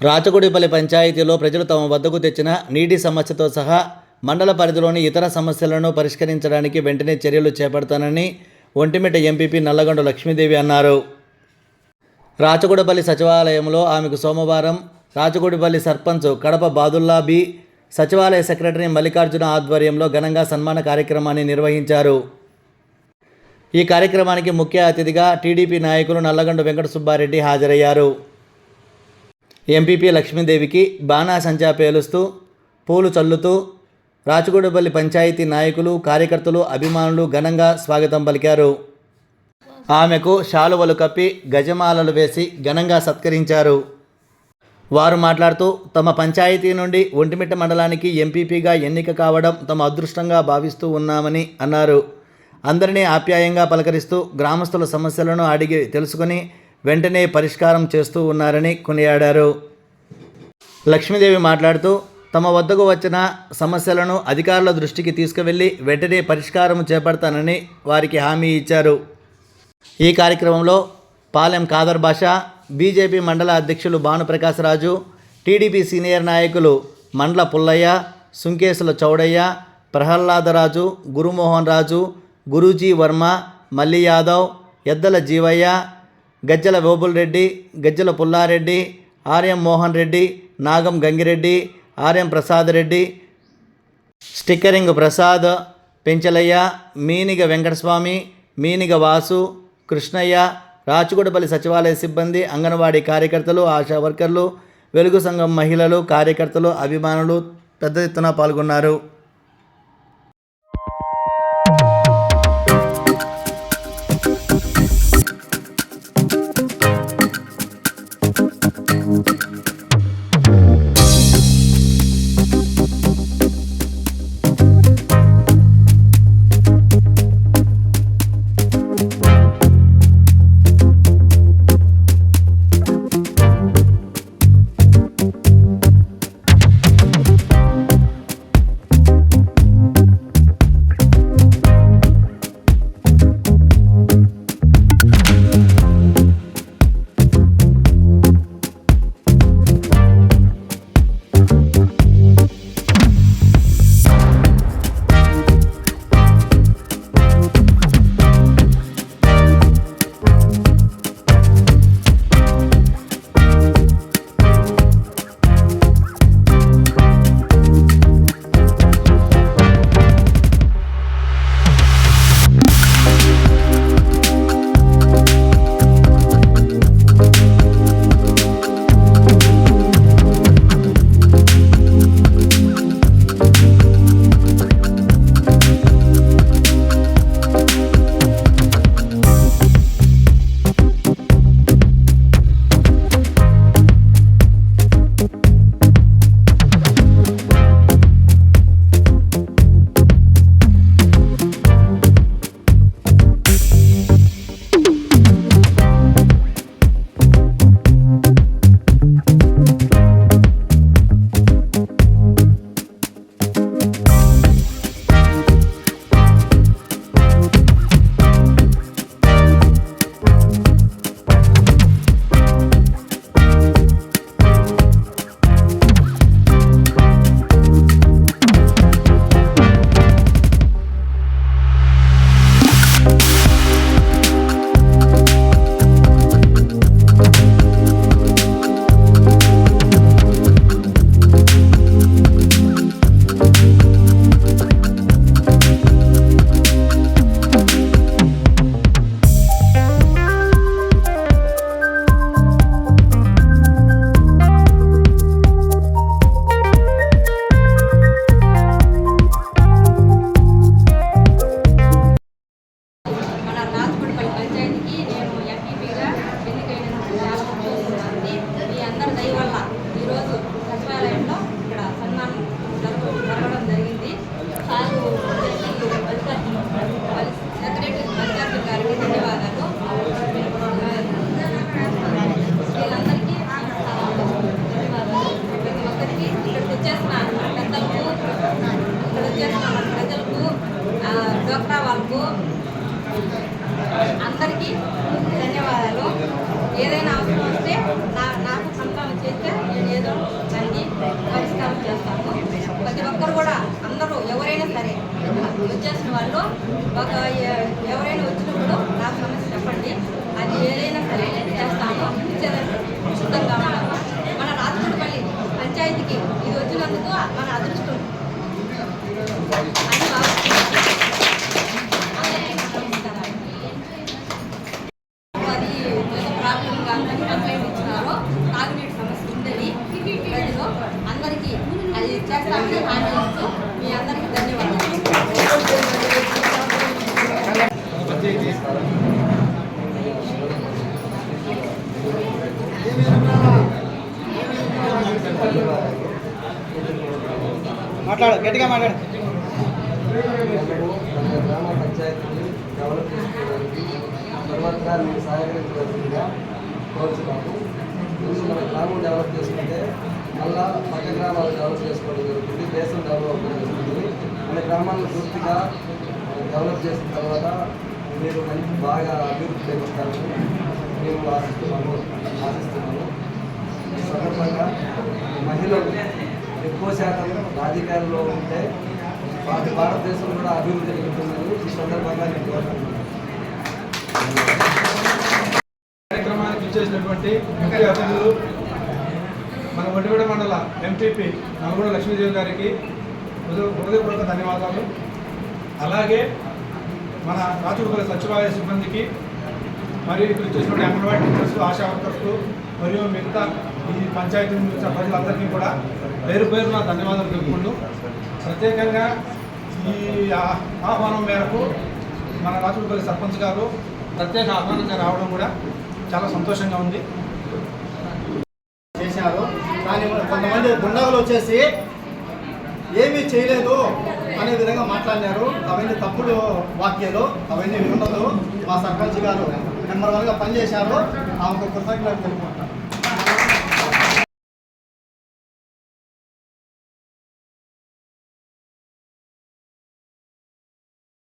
రాచగుడిపల్లి పంచాయతీలో ప్రజలు తమ వద్దకు తెచ్చిన నీటి సమస్యతో సహా మండల పరిధిలోని ఇతర సమస్యలను పరిష్కరించడానికి వెంటనే చర్యలు చేపడతానని ఒంటిమిట ఎంపీపీ నల్లగొండ లక్ష్మీదేవి అన్నారు. రాచగూడపల్లి సచివాలయంలో ఆమెకు సోమవారం రాచగుడిపల్లి సర్పంచ్ కడప బాదుల్లా బి సచివాలయ సెక్రటరీ మల్లికార్జున ఆధ్వర్యంలో ఘనంగా సన్మాన కార్యక్రమాన్ని నిర్వహించారు. ఈ కార్యక్రమానికి ముఖ్య అతిథిగా టీడీపీ నాయకులు నల్లగొండ వెంకట సుబ్బారెడ్డి హాజరయ్యారు. ఎంపీపీ లక్ష్మీదేవికి బాణాసంచా పేలుస్తూ పూలు చల్లుతూ రాచగూడపల్లి పంచాయతీ నాయకులు కార్యకర్తలు అభిమానులు ఘనంగా స్వాగతం పలికారు. ఆమెకు శాలువలు కప్పి గజమాలలు వేసి ఘనంగా సత్కరించారు. వారు మాట్లాడుతూ తమ పంచాయతీ నుండి ఒంటిమిట్ట మండలానికి ఎంపీపీగా ఎన్నిక కావడం తమ అదృష్టంగా భావిస్తూ ఉన్నామని అన్నారు. అందరినీ ఆప్యాయంగా పలకరిస్తూ గ్రామస్తుల సమస్యలను అడిగి తెలుసుకొని వెంటనే పరిష్కారం చేస్తూ ఉన్నారని కొనియాడారు. లక్ష్మీదేవి మాట్లాడుతూ తమ వద్దకు వచ్చిన సమస్యలను అధికారుల దృష్టికి తీసుకువెళ్ళి వెంటనే పరిష్కారం చేపడతానని వారికి హామీ ఇచ్చారు. ఈ కార్యక్రమంలో పాలెం కాదర్ బాషా బీజేపీ మండల అధ్యక్షులు భానుప్రకాశరాజు టీడీపీ సీనియర్ నాయకులు Mandla Pullaiah Sunkesula Chowdaiah Prahladaraju Gurumohan Raju Guruji Varma Malli Yadav Eddala Jeevaiah Gajjala Vebul Reddy Gajjala Pullareddy RM Mohan Reddy Nagam Gangireddy RM Prasad Reddy stickering Prasad Penchalaiah Meeniga Venkataswamy Meeniga Vasu Krishnaiah Rachagudapalli సచివాలయ సిబ్బంది అంగన్వాడీ కార్యకర్తలు ఆశా వర్కర్లు వెలుగు సంఘం మహిళలు కార్యకర్తలు అభిమానులు పెద్ద ఎత్తున పాల్గొన్నారు. ఒక ఎవరైనా వచ్చినప్పుడు నా సమస్య చెప్పండి. అది ఏదైనా సరే చేస్తాము ఇచ్చేదానికి మన రాజకోటపల్లి పంచాయతీకి ఇది వచ్చినందుకు మన అదృష్టం. అది ప్రాబ్లం కాదని కంప్లైంట్ ఇచ్చినారు తాగునీటి సమస్య ఉందని ప్రజలు అందరికీ అది చేస్తామని హామీ ఇస్తూ మీ అందరికీ ధన్యవాదాలు మాట్లాడు గట్టిగా మాట్లాడు. గ్రామ పంచాయతీని డెవలప్ చేసుకోవడానికి తర్వాత నేను సహకరించవలసిందిగా కోరుచున్నాము ముందు మన గ్రామం డెవలప్ చేసుకుంటే మళ్ళా పక్క గ్రామాలు డెవలప్ చేసుకోవడం జరుగుతుంది దేశం డెవలప్ జరుగుతుంది మన గ్రామాలను పూర్తిగా డెవలప్ చేసిన తర్వాత మీరు మంచి బాగా అభివృద్ధి చేస్తారని మేము ఆశిస్తున్నాము ఆశిస్తున్నాము. ఈ సందర్భంగా మహిళలు ఎక్కువ శాతం రాజకీయాల్లో ఉంటే వాటి భారతదేశం కూడా అభివృద్ధి జరుగుతుందని ఈ సందర్భంగా నేను కోరుకుంటున్నాను. కార్యక్రమానికి ఇచ్చేసినటువంటి ముఖ్య అతిథులు మన ఒడిగడ మండల ఎంపీపీ నల్గొండ లక్ష్మీదేవి గారికి హృదయపూర్వక ధన్యవాదాలు. అలాగే మన రాచూరుపల్లి సచివాలయ సిబ్బందికి మరియు ఇక్కడ చూసినటువంటి అంగన్వాడీ టీచర్స్ ఆశా వర్కర్స్ మరియు మిగతా ఈ పంచాయతీ నుంచి ప్రజలందరికీ కూడా పేరు పేరున ధన్యవాదాలు తెలుపుకుంటూ ప్రత్యేకంగా ఈ ఆహ్వానం మేరకు మన రాచూరుపల్లి సర్పంచ్ గారు ప్రత్యేక ఆహ్వానంగా రావడం కూడా చాలా సంతోషంగా ఉంది. చేశారు. కానీ కొంతమంది గుండాలు వచ్చేసి ఏమీ చేయలేదు. అనే విధంగా మాట్లాడినారు. అవన్నీ తప్పుడు వాక్యాలు అవన్నీ ఉండదు మా సర్పంచ్ గారు నెంబర్ వన్గా పనిచేశారు. ఆమెకు కృతజ్ఞతలు తెలుపుకుంటాను